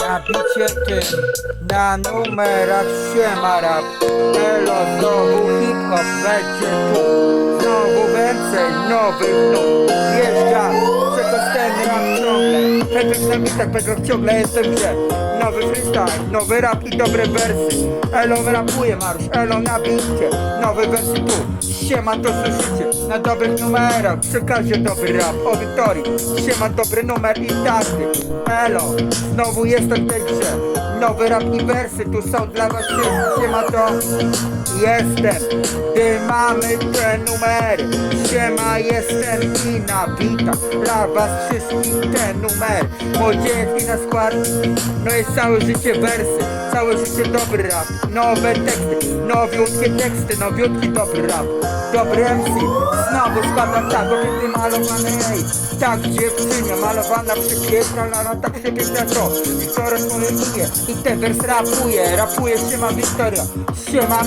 Nabicie tym na numerach siema rap. Elo znowu hip-hop będzie tu. Znowu więcej nowych nut Wjeżdża czego ten rap ciągle. Pepex na mitach, Pepex ciągle. Jestem gdzie? Nowy freestyle, nowy rap i dobre wersy. Elo rapuje Marusz, Elo nabicie Nowe wersy tu Siema to słyszycie? Na dobrych numerach Przekazie dobry rap o Wiktorii Siema dobry numer i taty Elo, znowu jestem w tej grze. Nowy rap i wersy tu są dla was wszystkich. Siema to jestem. Gdy mamy te numery Siema jestem i bitach Dla was wszystkich te numery. Młodziejski na skład. No jest całe życie wersy Całe życie dobry rap. Nowe teksty, nowiutkie teksty Nowiutki dobry rap Dobry MC Znowu składam tak, obiekty malowane ej. Tak dziewczynie, malowana przepiękna Lana tak przepiękna to Wiktoria swoje imię I ten wers rapuje Rapuje siema Wiktoria. Siema